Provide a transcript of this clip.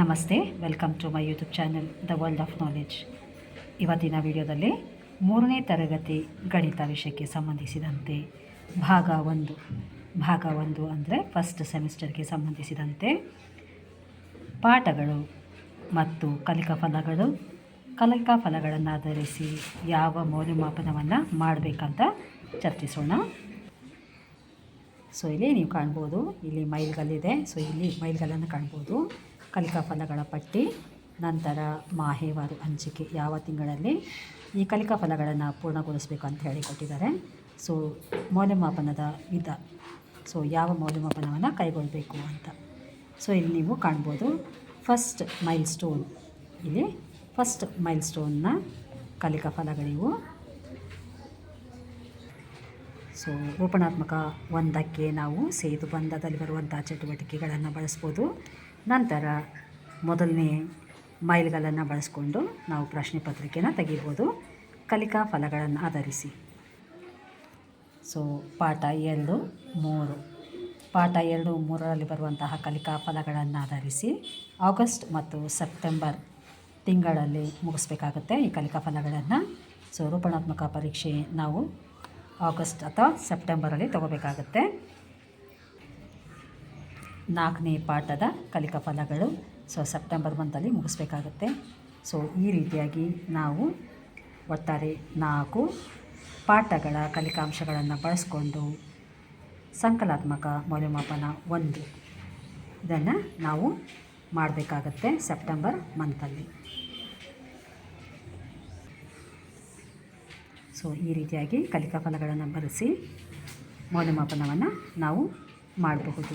ನಮಸ್ತೆ welcome to my YouTube channel the world of knowledge ಇವತ್ತಿನ ವಿಡಿಯೋದಲ್ಲಿ ಮೂರನೇ ತರಗತಿ ಗಣಿತ ವಿಷಯಕ್ಕೆ ಸಂಬಂಧಿಸಿದಂತೆ ಭಾಗ ಒಂದು. ಭಾಗ ಒಂದು ಅಂದರೆ ಫಸ್ಟ್ ಸೆಮಿಸ್ಟರ್ಗೆ ಸಂಬಂಧಿಸಿದಂತೆ ಪಾಠಗಳು ಮತ್ತು ಕಲಿಕಾ ಫಲಗಳು. ಕಲಿಕಾ ಫಲಗಳನ್ನು ಆಧರಿಸಿ ಯಾವ ಮೌಲ್ಯಮಾಪನವನ್ನು ಮಾಡಬೇಕಂತ ಚರ್ಚಿಸೋಣ. ಸೊ ಇಲ್ಲಿ ನೀವು ಕಾಣ್ಬೋದು, ಇಲ್ಲಿ ಮೈಲ್ಗಲ್ಲಿದೆ ಸೊ ಇಲ್ಲಿ ಮೈಲ್ಗಲ್ಲನ್ನು ಕಾಣ್ಬೋದು. ಕಲಿಕಾ ಫಲಗಳ ಪಟ್ಟಿ, ನಂತರ ಮಾಹೇವಾರು ಹಂಚಿಕೆ ಯಾವ ತಿಂಗಳಲ್ಲಿ ಈ ಕಲಿಕಾ ಫಲಗಳನ್ನು ಪೂರ್ಣಗೊಳಿಸಬೇಕು ಅಂತ ಹೇಳಿ ಕೊಟ್ಟಿದ್ದಾರೆ. ಸೊ ಮೌಲ್ಯಮಾಪನದ ವಿಧ. ಸೊ ಯಾವ ಮೌಲ್ಯಮಾಪನವನ್ನು ಕೈಗೊಳ್ಳಬೇಕು ಅಂತ. ಸೊ ಇಲ್ಲಿ ನೀವು ಕಾಣ್ಬೋದು ಫಸ್ಟ್ ಮೈಲ್ ಸ್ಟೋನ್ ಇಲ್ಲಿ ಫಸ್ಟ್ ಮೈಲ್ ಸ್ಟೋನ್ನ ಕಲಿಕಾ ಫಲಗಳಿವು ಸೊ ರೂಪಣಾತ್ಮಕ ಒಂದಕ್ಕೆ ನಾವು ಸೇತು ಬಂಧದಲ್ಲಿ ಬರುವಂಥ ಚಟುವಟಿಕೆಗಳನ್ನು ಬಳಸ್ಬೋದು. ನಂತರ ಮೊದಲನೇ ಮೈಲ್ಗಳನ್ನು ಬಳಸ್ಕೊಂಡು ನಾವು ಪ್ರಶ್ನೆ ಪತ್ರಿಕೆನ ತೆಗಿಬೋದು. ಕಲಿಕಾ ಫಲಗಳನ್ನು ಆಧರಿಸಿ. ಸೊ ಪಾಠ ಎರಡು, ಮೂರು. ಪಾಠ ಎರಡು, ಮೂರರಲ್ಲಿ ಬರುವಂತಹ ಕಲಿಕಾ ಫಲಗಳನ್ನು ಆಧರಿಸಿ ಆಗಸ್ಟ್ ಮತ್ತು ಸೆಪ್ಟೆಂಬರ್ ತಿಂಗಳಲ್ಲಿ ಮುಗಿಸ್ಬೇಕಾಗುತ್ತೆ ಈ ಕಲಿಕಾ ಫಲಗಳನ್ನು. ಸೊ ರೂಪಣಾತ್ಮಕ ಪರೀಕ್ಷೆ ನಾವು ಆಗಸ್ಟ್ ಅಥವಾ ಸೆಪ್ಟೆಂಬರಲ್ಲಿ ತಗೋಬೇಕಾಗುತ್ತೆ. ನಾಲ್ಕನೇ ಪಾಠದ ಕಲಿಕಾ ಫಲಗಳು. ಸೊ ಸೆಪ್ಟೆಂಬರ್ ಮಂತಲ್ಲಿ ಮುಗಿಸ್ಬೇಕಾಗುತ್ತೆ. ಸೊ ಈ ರೀತಿಯಾಗಿ ನಾವು ಒಟ್ಟಾರೆ ನಾಲ್ಕು ಪಾಠಗಳ ಕಲಿಕಾಂಶಗಳನ್ನು ಬಳಸ್ಕೊಂಡು ಸಂಕಲಾತ್ಮಕ ಮೌಲ್ಯಮಾಪನ ಒಂದು ಇದನ್ನು ನಾವು ಮಾಡಬೇಕಾಗತ್ತೆ ಸೆಪ್ಟೆಂಬರ್ ಮಂತಲ್ಲಿ ಸೊ ಈ ರೀತಿಯಾಗಿ ಕಲಿಕಾ ಫಲಗಳನ್ನು ಬಳಸಿ ಮೌಲ್ಯಮಾಪನವನ್ನು ನಾವು ಮಾಡಬಹುದು.